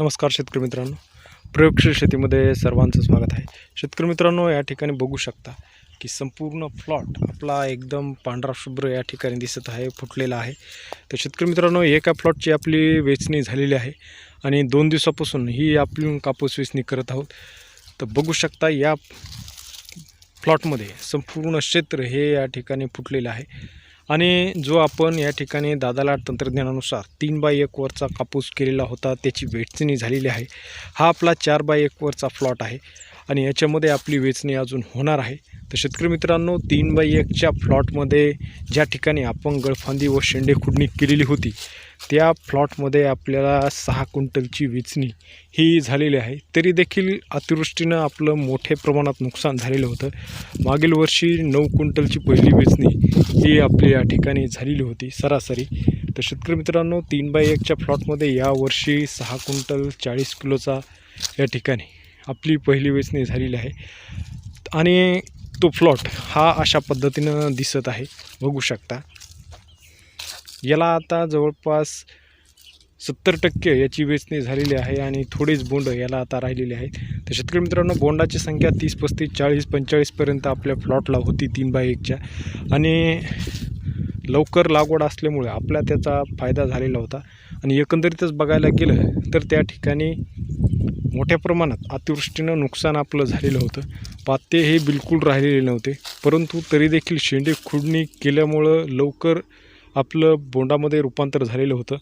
नमस्कार शेतकरी मित्रांनो. प्रयोगशील शेतीमध्ये सर्वांचं स्वागत आहे. शेतकरी मित्रांनो या ठिकाणी बघू शकता की संपूर्ण प्लॉट आपला एकदम पांढरा शुभ्र या ठिकाणी दिसत आहे फुटलेला आहे. तर शेतकरी मित्रांनो एका प्लॉटची आपली वेचणी झालेली आहे आणि दोन दिवसापासून ही आपली कापूस वेचणी करत आहोत. तर बघू शकता या प्लॉटमध्ये संपूर्ण क्षेत्र हे या ठिकाणी फुटलेलं आहे. आणि जो आपण या ठिकाणी दादाला तंत्रज्ञानानुसार तीन बाय एक वरचा कापूस केलेला होता त्याची वेचणी झालेली आहे. हा आपला चार बाय एक वरचा प्लॉट आहे आणि याच्यामध्ये आपली वेचणी अजून होणार आहे. तर शेतकरी मित्रांनो तीन बाय एकच्या प्लॉटमध्ये ज्या ठिकाणी आपण गळफांदी व शेंडे खुडणी केलेली होती त्या प्लॉटमध्ये आपल्याला सहा क्विंटलची वेचणी ही झालेली आहे. तरी देखील अतिवृष्टीनं आपलं मोठ्या प्रमाणात नुकसान झालेलं होतं. मागील वर्षी नऊ क्विंटलची पहिली वेचणी ही आपली या ठिकाणी झालेली होती सरासरी. तर शेतकरी मित्रांनो तीन बाय एकच्या प्लॉटमध्ये यावर्षी सहा क्विंटल चाळीस किलोचा या ठिकाणी आपली पहिली वेचणी झालेली आहे. आणि तो प्लॉट हा अशा पद्धतीनं दिसत आहे. बघू शकता. याला आता जवळपास सत्तर टक्के याची वेचणी झालेली आहे आणि थोडीच बोंड याला आता राहिलेली आहेत. तर शेतकरी मित्रांनो बोंडाची संख्या तीस पस्तीस चाळीस पंचेचाळीसपर्यंत आपल्या प्लॉटला होती तीन बाय एकच्या. आणि लवकर लागवड असल्यामुळे आपला त्याचा फायदा झालेला होता. आणि एकंदरीतच बघायला गेलं तर त्या ठिकाणी मोठ्या प्रमाणात अतिवृष्टीनं नुकसान आपलं झालेलं होतं. पाते हे बिलकुल राहिलेले नव्हते. परंतु तरी देखील शेंडे खुडणी केल्यामुळं लवकर आपलं बोंडामध्ये रूपांतर झालेलं होतं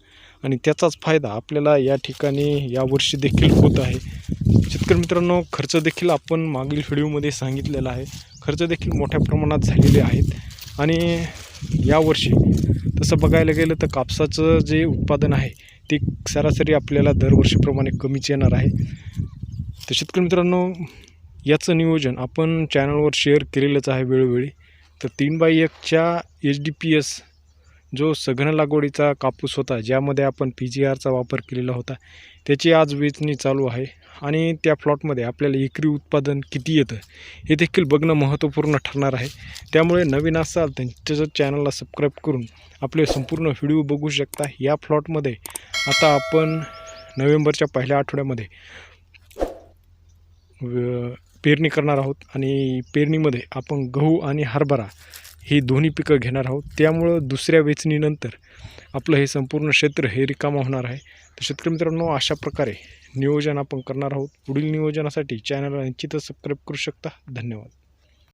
आणि त्याचाच फायदा आपल्याला या ठिकाणी यावर्षी देखील होत आहे. शेतकरी मित्रांनो खर्च देखील आपण मागील व्हिडिओमध्ये सांगितलेला आहे. खर्च देखील मोठ्या प्रमाणात झालेले आहेत आणि यावर्षी तसं बघायला गेलं तर कापसाचं जे उत्पादन आहे ते सरासरी आपल्याला दरवर्षीप्रमाणे कमीच येणार आहे. तर शेतकरी मित्रांनो याचं नियोजन आपण चॅनलवर शेअर केलेलंच आहे वेळोवेळी. तर तीन बाय एकच्या एच डी पी एस जो सघन लागवडीचा कापूस होता ज्यामध्ये आपण पी जी आरचा वापर केलेला होता त्याची आज वेचणी चालू आहे. आणि त्या प्लॉटमध्ये आपल्याला एकरी उत्पादन किती येतं हे देखील बघणं महत्त्वपूर्ण ठरणार आहे. त्यामुळे नवीन असाल त्यांच्या चॅनलला सबस्क्राईब करून आपले संपूर्ण व्हिडिओ बघू शकता. या प्लॉटमध्ये आता आपण नोव्हेंबरच्या पहिल्या आठवड्यामध्ये व- पेरणी करणार आहोत आणि पेरणीमध्ये आपण गहू आणि हरभरा ही दोन्ही पिकं घेणार आहोत. त्यामुळं दुसऱ्या वेचणीनंतर आपलं हे संपूर्ण क्षेत्र हे रिकामा होणार आहे. तर शेतकरी मित्रांनो अशा प्रकारे नियोजन आपण करणार आहोत. पुढील नियोजनासाठी चॅनलला निश्चितच सबस्क्राईब करू शकता. धन्यवाद.